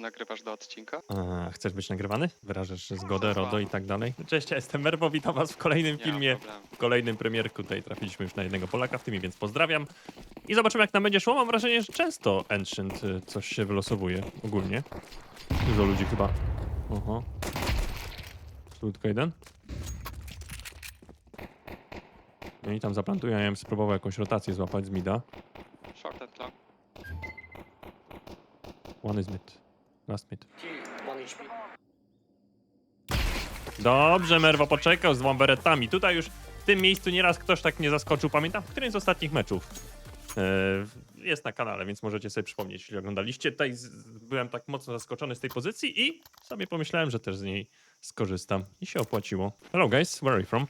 nagrywasz do odcinka? A, chcesz być nagrywany? Wyrażasz zgodę. RODO i tak dalej? Cześć, ja jestem Merwo, witam was w kolejnym Nie filmie, problemu. w kolejnym premierku. Tutaj trafiliśmy już na jednego Polaka w tym, więc pozdrawiam. I zobaczymy jak nam będzie szło. Mam wrażenie, że często Ancient y, coś się wylosowuje ogólnie. Dużo ludzi chyba... Oho. Tu tylko jeden. No i tam zaplantuję, ja bym spróbował jakąś rotację złapać z mida. Short and long. One is mid. Last mid. Dobrze, Merwo poczekał z dwoma beretami. Tutaj już w tym miejscu nieraz ktoś tak nie zaskoczył. Pamiętam, w którymś z ostatnich meczów. E, jest na kanale, więc możecie sobie przypomnieć, jeśli oglądaliście. Tutaj z, byłem tak mocno zaskoczony z tej pozycji i sobie pomyślałem, że też z niej skorzystam. I się opłaciło. Hello guys, where are you from?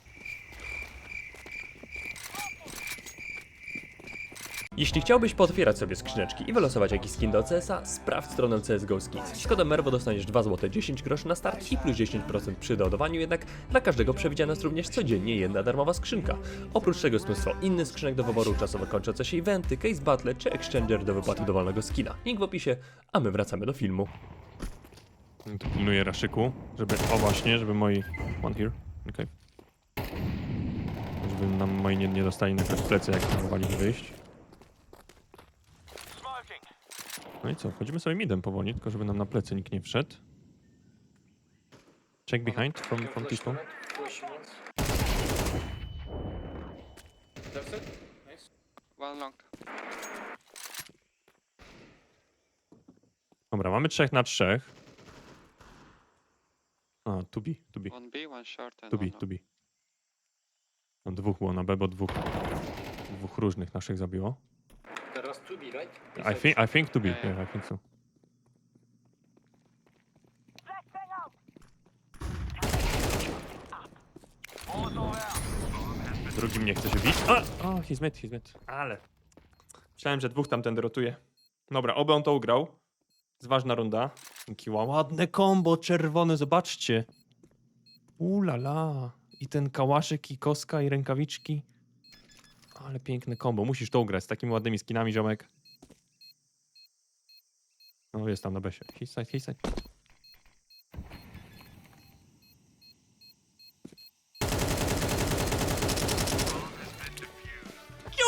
Jeśli chciałbyś potwierać sobie skrzyneczki i wylosować jakiś skin do CS-a, sprawdź stronę CSGO Skins. Z kodem MERWO dostaniesz 2 zł 10 groszy na start i plus 10% przy doładowaniu, jednak dla każdego przewidziana jest również codziennie jedna darmowa skrzynka. Oprócz tego jest mnóstwo innych skrzynek do wyboru, czasowo kończące się eventy, case battle czy exchanger do wypłaty dowolnego skina. Link w opisie, a my wracamy do filmu. Tu pilnuję raszyku, żeby... O właśnie, żeby moi... One here. Okay. Żeby nam moi nie, nie dostali na plecy, jak próbowali wyjść. No i co, wchodzimy sobie midem powoli, tylko żeby nam na plecy nikt nie wszedł. Check behind from, from side, nice. One long. Dobra, mamy trzech na trzech. A, tu B, tu B, One B, one short and tu B, one tu long. B. No dwóch było na B, bo dwóch, dwóch różnych naszych zabiło. Was 2B, right? I think, I think to be, Yeah, I think so. Drugim nie chce się bić. A! O, he's mid, he's mid. Ale. Myślałem, że dwóch tamten rotuje. Dobra, oby on to ugrał. Jest ważna runda. Kiła, ładne kombo czerwone, zobaczcie. Ulala. I ten kałaszek, i koska, i rękawiczki. Ale piękne kombo. Musisz to ugrać z takimi ładnymi skinami, ziomek. No, jest tam na besie. His side, his side. Nie,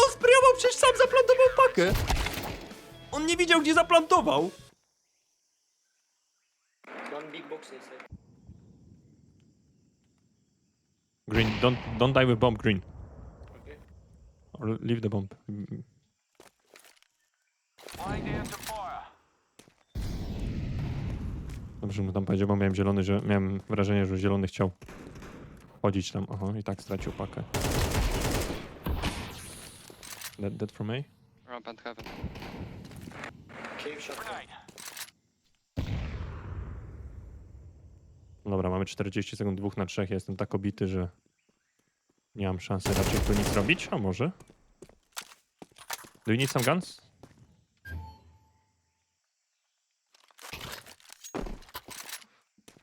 on przecież sam zaplantował pakę. On nie widział, gdzie zaplantował. One big box inside. Green, don't, don't die with bomb, green. Leave the bomb. Dobrze, mu tam powiedział, bo miałem zielony, że miałem wrażenie, że zielony chciał chodzić tam. Aha, i tak stracił pakę. Dead, dead from A? Ramp and heaven. Dobra, mamy 40 sekund, dwóch na trzech. Ja jestem tak obity, że nie mam szansy raczej tu nic robić. A może? Do you need some guns?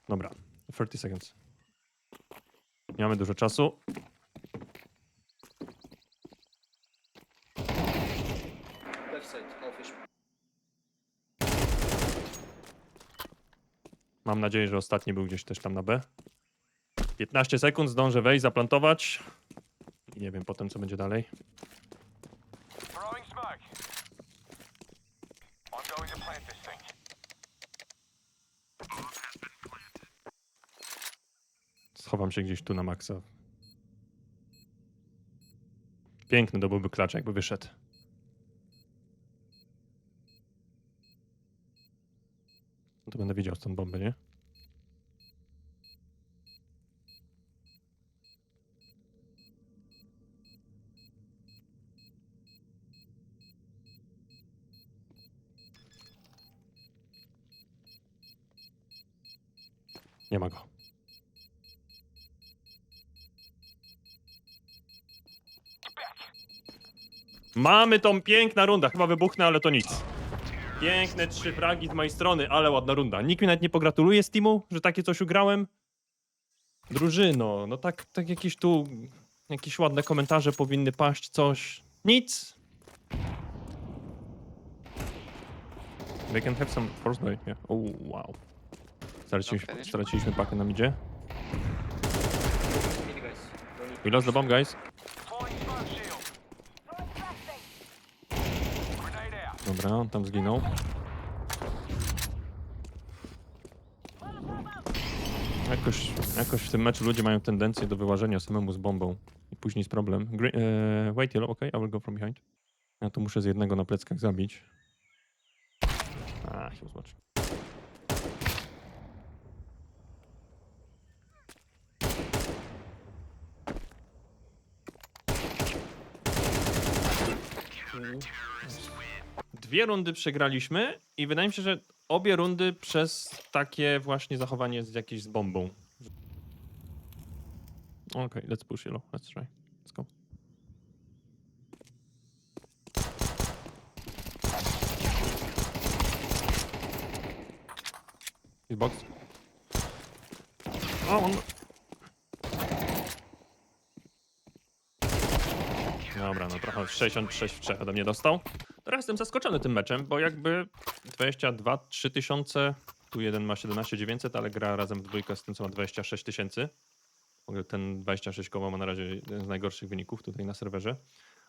Dobra, 30 seconds. Nie mamy dużo czasu. Mam nadzieję, że ostatni był gdzieś też tam na B. 15 sekund, zdążę wejść, zaplantować. I nie wiem potem, co będzie dalej. Throwing smoke. I'm going to plant this thing. Schowam się gdzieś tu na maksa. Piękny to byłby klacz, jakby wyszedł. No to będę widział stąd bombę, nie? Nie ma go. Mamy tą piękna runda. Chyba wybuchnę, ale to nic. Piękne trzy fragi z mojej strony, ale ładna runda. Nikt mi nawet nie pogratuluje z teamu, że takie coś ugrałem. Drużyno, no tak, tak jakieś tu, jakieś ładne komentarze powinny paść, coś. Nic. They can have some force by here. Oh, wow. Straciliśmy, straciliśmy pakę na midzie. Lost the bomb, guys. Dobra, on tam zginął. Jakoś, jakoś w tym meczu ludzie mają tendencję do wyłażenia samemu z bombą. I później jest problem. Gre e, wait, yellow, okay, I will go from behind. Ja to muszę z jednego na pleckach zabić. A, się zobacz. Dwie rundy przegraliśmy i wydaje mi się, że obie rundy przez takie właśnie zachowanie z jakieś z bombą. Okej, let's push yellow. Let's try. Let's go. His box. O, on... Dobra, no trochę 66 w 3 ode mnie dostał. Jestem zaskoczony tym meczem, bo jakby 22 3 tysiące, tu jeden ma 17 900, ale gra razem w dwójkę z tym, co ma 26 tysięcy. Ten 26 koło ma na razie jeden z najgorszych wyników tutaj na serwerze.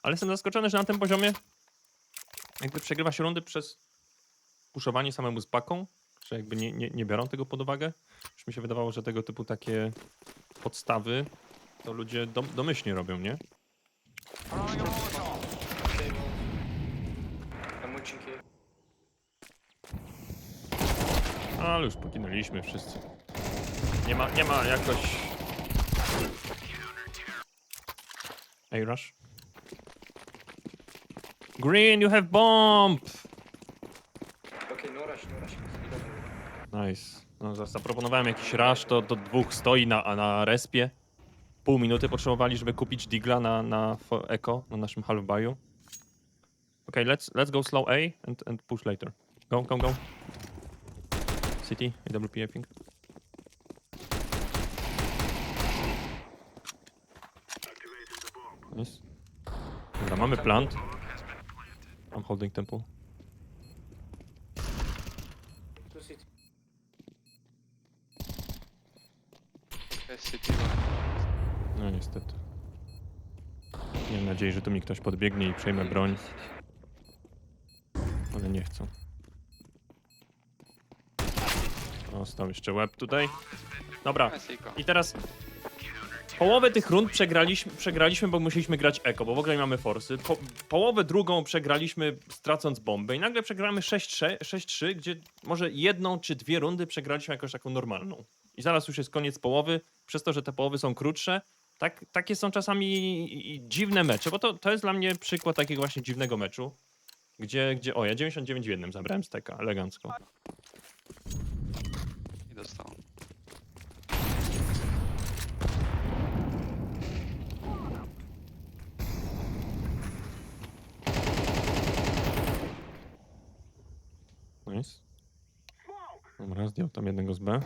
Ale jestem zaskoczony, że na tym poziomie jakby przegrywa się rundy przez puszowanie samemu z paką, że jakby nie, nie, nie biorą tego pod uwagę. Już mi się wydawało, że tego typu takie podstawy to ludzie dom, domyślnie robią, nie? Throwing a Molotov. Okay, well. I'm watching cave. Ale już poginęliśmy wszyscy. Nie ma, nie ma jakoś... Ej, rush. Green, you have bomb! Okay, no rush, no rush. Nice. No, za- zaproponowałem jakiś rush, to do dwóch stoi na, na respie. Pół minuty potrzebowali, żeby kupić digla na, na fo- eco, na naszym half buyu. Okay, let's, let's go slow A and, and push later. Go, go, go. City, AWP, I think. Nice. Dobra, mamy plant. I'm holding temple. No niestety. Miałem nadzieję, że tu mi ktoś podbiegnie i przejmę broń. Ale nie chcą. Ostał jeszcze łeb tutaj. Dobra, i teraz połowę tych rund przegraliśmy, przegraliśmy, bo musieliśmy grać eko, bo w ogóle nie mamy forsy. Po, połowę drugą przegraliśmy stracąc bombę i nagle przegramy 6-3, 6-3, gdzie może jedną czy dwie rundy przegraliśmy jakoś taką normalną. I zaraz już jest koniec połowy, przez to, że te połowy są krótsze. Tak, takie są czasami dziwne mecze, bo to, to jest dla mnie przykład takiego właśnie dziwnego meczu, gdzie, gdzie o ja 99 w jednym zabrałem steka, elegancko. Dostał. Nice. Dobra, zdjął tam jednego z B.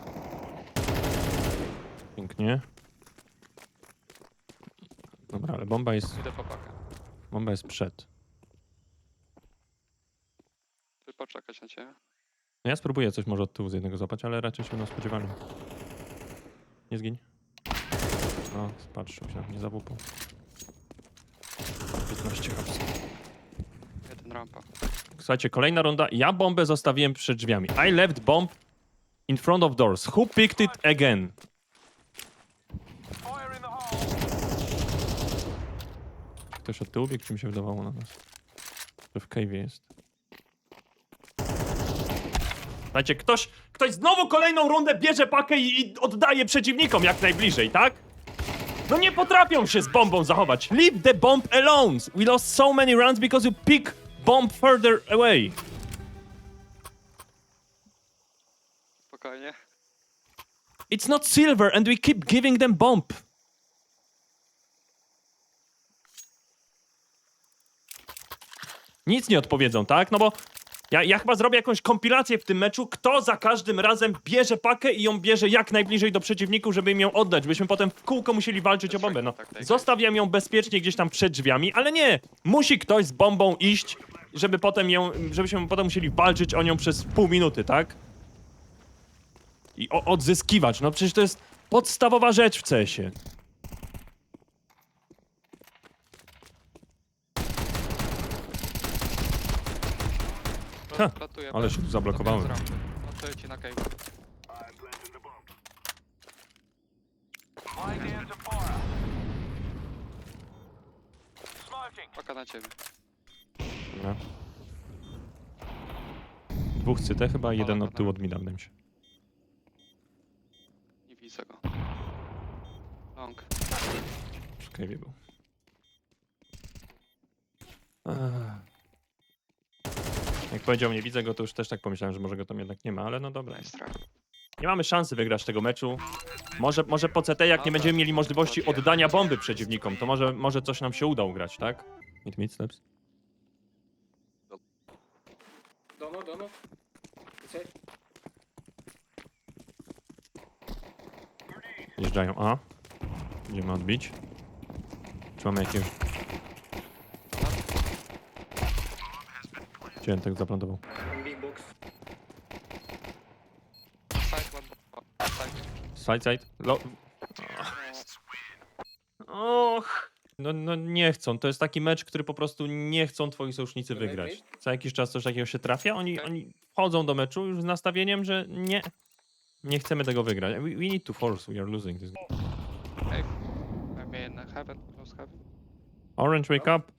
Pięknie. Dobra, ale bomba jest, Idę po pakę. bomba jest przed. Ty poczekać na ciebie. No ja spróbuję coś może od tyłu z jednego złapać, ale raczej się będą spodziewali. Nie zgiń. No, spatrzył się, nie zawupał. 15 haps. Jeden rampa. Słuchajcie, kolejna runda. Ja bombę zostawiłem przed drzwiami. I left bomb in front of doors. Who picked it again? Ktoś od tyłu biegł, czy mi się wydawało na nas? Że w cave'ie jest. Słuchajcie, ktoś, ktoś znowu kolejną rundę bierze pakę i, i oddaje przeciwnikom jak najbliżej, tak? No nie potrafią się z bombą zachować. Leave the bomb alone. We lost so many rounds because you pick bomb further away. Spokojnie. It's not silver and we keep giving them bomb. Nic nie odpowiedzą, tak? No bo ja, ja chyba zrobię jakąś kompilację w tym meczu, kto za każdym razem bierze pakę i ją bierze jak najbliżej do przeciwników, żeby im ją oddać, byśmy potem w kółko musieli walczyć o bombę. No, Tak, tak, tak. zostawiam ją bezpiecznie gdzieś tam przed drzwiami, ale nie! Musi ktoś z bombą iść żeby potem ją, żebyśmy potem musieli walczyć o nią przez pół minuty, tak? I o, odzyskiwać, no przecież to jest podstawowa rzecz w CS-ie. Ha, ale się tu zablokowałem. Ratuję ci na. Paka na ciebie. Dobra. Dwóch cyte chyba, jeden od tyłu od wydaje mi się. Nie widzę go. Long. Przy cave'ie był. Ech. Jak powiedział nie widzę go, to już też tak pomyślałem, że może go tam jednak nie ma, ale no dobra. Nie mamy szansy wygrać tego meczu. Może, może po CT, jak nie będziemy mieli możliwości oddania bomby przeciwnikom, to może, może coś nam się uda ugrać, tak? Mid, mid, steps. Dono, dono. Inside. Wjeżdżają A. Będziemy odbić. Czy mamy jakiegoś... Gdzie tak zaplantował? One big box. Side one. Side. Side, side. Lo... Och. No, no nie chcą. To jest taki mecz, który po prostu nie chcą twoi sojusznicy wygrać. Co jakiś czas coś takiego się trafia, oni, Tak. oni wchodzą do meczu już z nastawieniem, że nie, nie chcemy tego wygrać. We, we need to force, we are losing this. Cave. I mean heaven. Close heaven. Orange, wake up.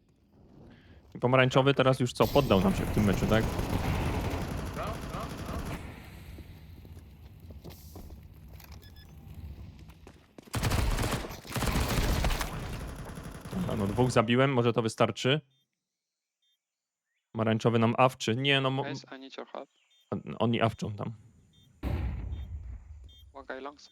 I pomarańczowy teraz już co? Poddał nam się w tym meczu, tak? Dobra, no dwóch zabiłem, może to wystarczy. Pomarańczowy nam awczy. Nie, no mo- Guys, I need your help. oni awczą tam. One guy longs.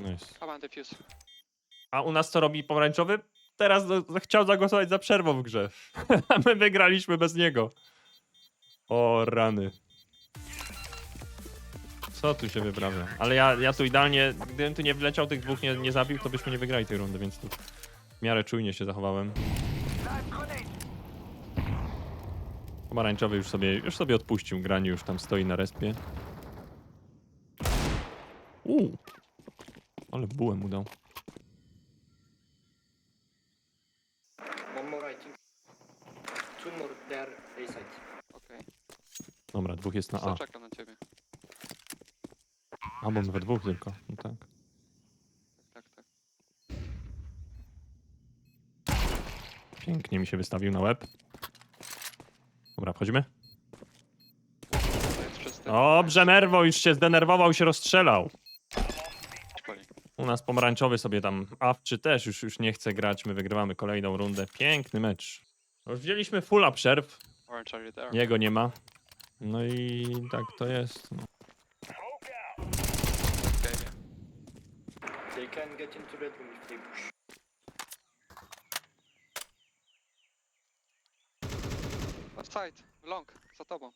Nice. Come on, defuse. A u nas co robi pomarańczowy? Teraz no, chciał zagłosować za przerwą w grze. A my wygraliśmy bez niego. O rany. Co tu się wyprawia? Ale ja, ja tu idealnie, gdybym tu nie wleciał, tych dwóch nie, nie zabił, to byśmy nie wygrali tej rundy, więc tu w miarę czujnie się zachowałem. Pomarańczowy już sobie, już sobie odpuścił granie, już tam stoi na respie. Uuu. Ale bułem mu dał. One more, I think. Two more there, A side. Okej. Dobra, dwóch jest na A. Okay. Czekam na ciebie. A, bo my we dwóch tylko. No tak. Tak, tak. Pięknie mi się wystawił na łeb. Dobra, wchodzimy? To jest czysty. Dobrze, Merwo już się zdenerwował, się rozstrzelał. U nas pomarańczowy sobie tam awczy też już, już nie chce grać. My wygrywamy kolejną rundę. Piękny mecz. Już wzięliśmy fulla przerw. Orange, are you there? Jego nie ma. No i tak to jest. No. They can get into red room if they push. Left side. Long. Za tobą.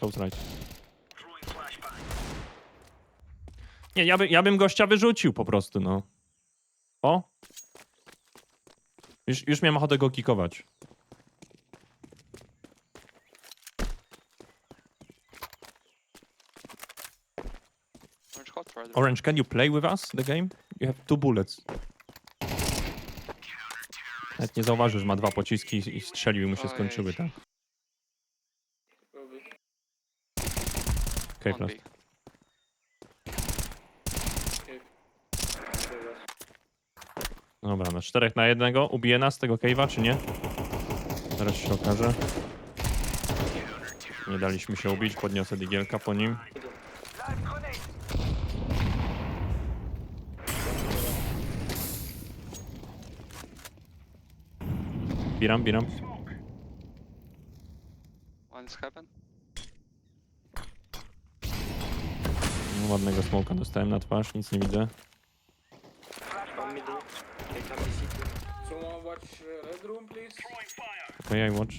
Close right. Nie, ja, by, ja bym gościa wyrzucił po prostu, no. O! Już, już miałem ochotę go kikować. Orange can you play with us the game? You have two bullets. Nawet nie zauważył, że ma dwa pociski i- strzelił i mu się skończyły, tak? One B. Was. Dobra, na czterech na jednego. Ubije nas tego cave'a, czy nie? Zaraz się okaże. Nie daliśmy się ubić, podniosę digielka po nim. Biram, biram. One is heaven. Ładnego smoka dostałem na twarz, nic nie widzę. Someone watch uh, red room, please. Okej, okay, I watch.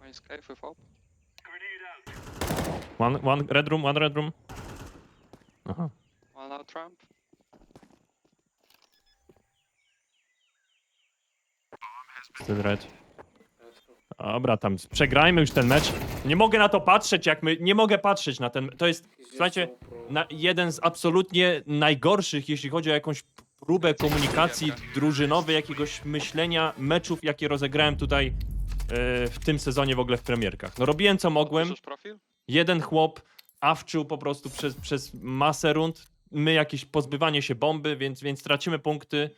One is cave with op. One, one red room, one red room. Aha. One out ramp. Still red. Dobra, tam przegrajmy już ten mecz. Nie mogę na to patrzeć, jak my. Nie mogę patrzeć na ten. To jest, słuchajcie, na, jeden z absolutnie najgorszych, jeśli chodzi o jakąś próbę komunikacji drużynowej, jakiegoś myślenia meczów, jakie rozegrałem tutaj e, w tym sezonie w ogóle w premierkach. No robiłem co mogłem. Jeden chłop awczył po prostu przez, przez masę rund. My jakieś pozbywanie się bomby, więc, więc tracimy punkty.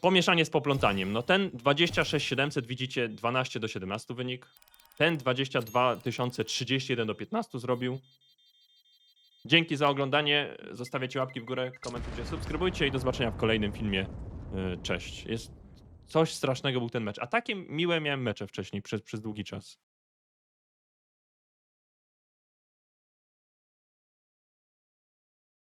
Pomieszanie z poplątaniem. No ten 26700 widzicie 12 do 17 wynik. Ten 22 31 do 15 zrobił. Dzięki za oglądanie. Zostawiacie łapki w górę, komentujcie, subskrybujcie i do zobaczenia w kolejnym filmie. Yy, Cześć. Jest coś strasznego był ten mecz. A takie miłe miałem mecze wcześniej przez, przez długi czas.